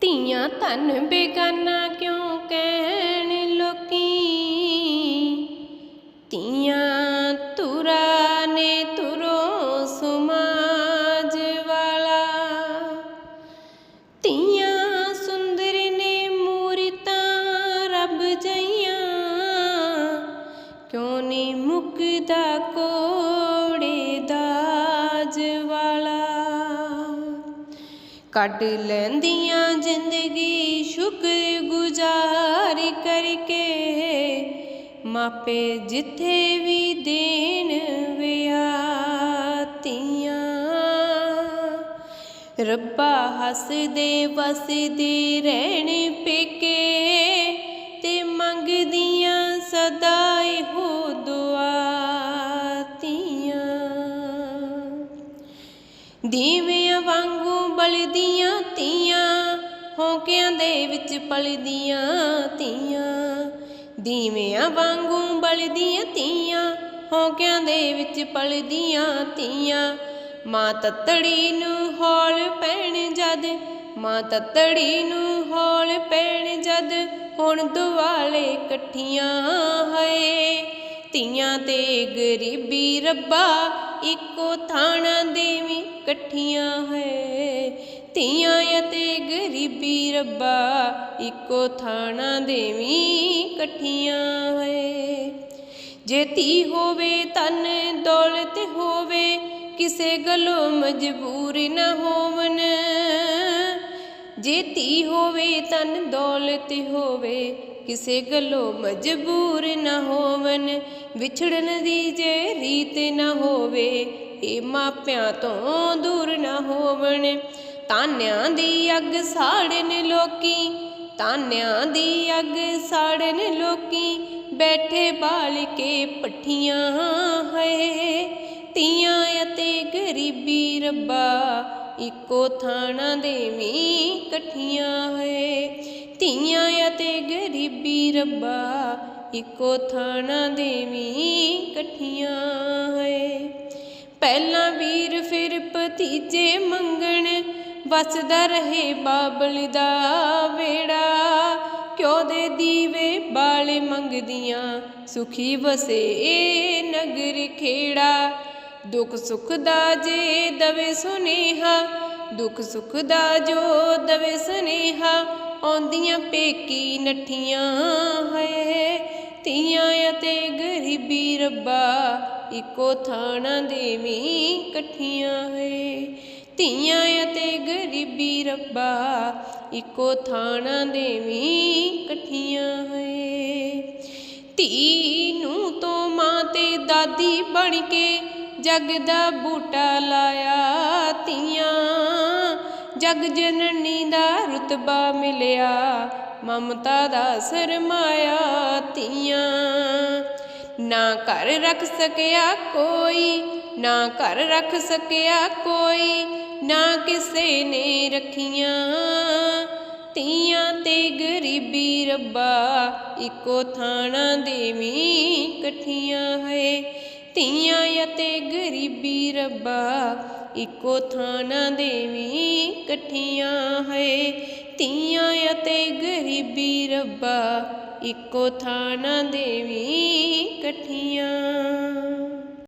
ਧੀਆਂ ਧਨ ਬੇਗਾਨਾ ਕਿਉਂ ਕਹਿਣ ਲੋਕੀ? ਧੀਆਂ ਤੁਰਾ ਨੇ ਤੁਰੋ ਸਮਾਜ ਵਾਲਾ। ਧੀਆਂ ਸੁੰਦਰ ਨੇ ਮੂਰਤਾਂ ਰੱਬ ਜਈਆਂ। ਕਿਉਂ ਨਹੀਂ ਮੁਕਦਾ ਕੋ ਕੱਢ ਲੈਂਦੀਆਂ ਜ਼ਿੰਦਗੀ ਸ਼ੁਕਰ ਗੁਜ਼ਾਰ ਕਰਕੇ। ਮਾਪੇ ਜਿੱਥੇ ਵੀ ਦੇਣ ਵਿਆਤੀਆਂ ਰੱਬਾ ਹੱਸਦੇ ਵਸਦੇ ਰਹਿਣ ਪੇਕੇ ਤੇ ਮੰਗਦੀਆਂ ਸਦਾ ਇਹੋ ਦੁਆਤੀਆਂ ਦੀਵਿਆਂ ਵਾਂਗੂ ਬਲਦੀਆਂ ਤੀਆਂ, ਹੋਕਿਆਂ ਦੇ ਵਿੱਚ ਪਲਦੀਆਂ ਤੀਆਂ। ਦੀਵਿਆਂ ਵਾਂਗੂ ਬਲਦੀਆਂ ਧੀਆਂ ਹੋਕਿਆਂ ਦੇ ਵਿੱਚ ਪਲਦੀਆਂ ਤੀਆਂ। ਮਾਂ ਤਤੜੀ ਨੂੰ ਹੌਲ ਪੈਣ ਜਦ, ਮਾਂ ਤਤੜੀ ਨੂੰ ਹੌਲ ਪੈਣ ਜਦ, ਹੁਣ ਦੁਆਲੇ ਇਕੱਠੀਆਂ ਹਏ। ਤੀਆਂ ਤੇ ਗਰੀਬੀ ਰੱਬਾ ਇੱਕੋ ਥਾਣਾ ਦੇਵੀਂ ਇਕੱਠੀਆਂ ਹੈ। ਧੀਆਂ ਅਤੇ ਗਰੀਬੀ ਰੱਬਾ, ਇੱਕੋ ਥਾਣਾ ਦੇਵੀ ਇਕੱਠੀਆਂ ਹੈ। ਜੇ ਧੀ ਹੋਵੇ ਤਨ ਦੌਲਤ ਹੋਵੇ, ਕਿਸੇ ਗੱਲੋਂ ਮਜਬੂਰ ਨਾ ਹੋਵਨ ਜੇ ਧੀ ਹੋਵੇ ਤਨ ਦੌਲਤ ਹੋਵੇ ਕਿਸੇ ਗੱਲੋਂ ਮਜਬੂਰ ਨਾ ਹੋਵਨ, ਵਿਛੜਨ ਦੀ ਜੇ ਰੀਤ ਨਾ ਹੋਵੇ, ਇਹ ਮਾਪਿਆਂ ਤੋਂ ਦੂਰ ਨਾ ਹੋਵਣ ਤਾਨਿਆਂ ਦੀ ਅੱਗ ਸਾੜਨ ਲੋਕੀ, ਤਾਨਿਆਂ ਦੀ ਅੱਗ ਸਾੜਨ ਲੋਕੀ, ਬੈਠੇ ਬਾਲ ਕੇ ਪੱਠੀਆਂ ਹੈ ਧੀਆਂ ਅਤੇ ਗਰੀਬੀ ਰੱਬਾ, ਇੱਕੋ ਥਾਣਾ ਦੇਵੀਂ ਇਕੱਠੀਆਂ ਹੈ ਧੀਆਂ ਅਤੇ ਗਰੀਬੀ ਰੱਬਾ, ਇੱਕੋ ਥਾਣਾ ਦੇਵੀਂ ਇਕੱਠੀਆਂ ਹੈ ਪਹਿਲਾਂ ਵੀਰ ਫਿਰ ਭਤੀਜੇ ਮੰਗਣ, ਵਸਦਾ ਰਹੇ ਬਾਬਲ ਦਾ ਵੇੜਾ। ਕਿਉਂ ਦੇ ਦੀਵੇ ਬਾਲੇ ਮੰਗਦੀਆਂ, ਸੁਖੀ ਵਸੇ ਨਗਰ ਖੇੜਾ। ਦੁੱਖ ਸੁਖ ਦਾ ਜੇ ਦਵੇ ਸੁਨੇਹਾ, ਦੁੱਖ ਸੁਖ ਦਾ ਜੋ ਦਵੇ ਸੁਨੇਹਾ ਆਉਂਦੀਆਂ ਪੇਕੀ ਨੱਠੀਆਂ ਹੈ ਧੀਆਂ ਅਤੇ ਗਰੀਬੀ ਰੱਬਾ ਇੱਕੋ ਥਾਣਾ ਦੇਵੀਂ ਇਕੱਠੀਆਂ ਹੈ। ਧੀਆਂ ਅਤੇ ਗਰੀਬੀ ਰੱਬਾ ਇੱਕੋ ਥਾਣਾ ਦੇਵੀਂ ਇਕੱਠੀਆਂ ਹੈ। ਧੀ ਨੂੰ ਤੋਂ ਮਾਂ ਤੇ ਦਾਦੀ ਬਣ ਕੇ ਜਗ ਦਾ ਬੂਟਾ ਲਾਇਆ ਧੀਆਂ ਜਗ ਜਨਨੀ ਦਾ ਰਤਬਾ ਮਿਲਿਆ, ਮਮਤਾ ਦਾ ਸਰਮਾਇਆ ਤੀਆਂ ਨਾ ਘਰ ਰੱਖ ਸਕਿਆ ਕੋਈ, ਨਾ ਘਰ ਰੱਖ ਸਕਿਆ ਕੋਈ, ਨਾ ਕਿਸੇ ਨੇ ਰੱਖੀਆਂ। ਤੀਆਂ ਤੇ ਗਰੀਬੀ ਰੱਬਾ, ਇੱਕੋ ਥਾਣਾ ਦੇਵੀਂ ਇਕੱਠੀਆਂ ਹੈ। ਤੀਆਂ ਅਤੇ ਗਰੀਬੀ ਰੱਬਾ ਇੱਕੋ ਥਾਣਾ ਦੇਵੀਂ ਇਕੱਠੀਆਂ ਹੈ। ਧੀਆਂ ਅਤੇ ਗਰੀਬੀ ਰੱਬਾ ਇੱਕੋ ਥਾਣਾ ਦੇਵੀ ਇਕੱਠੀਆਂ।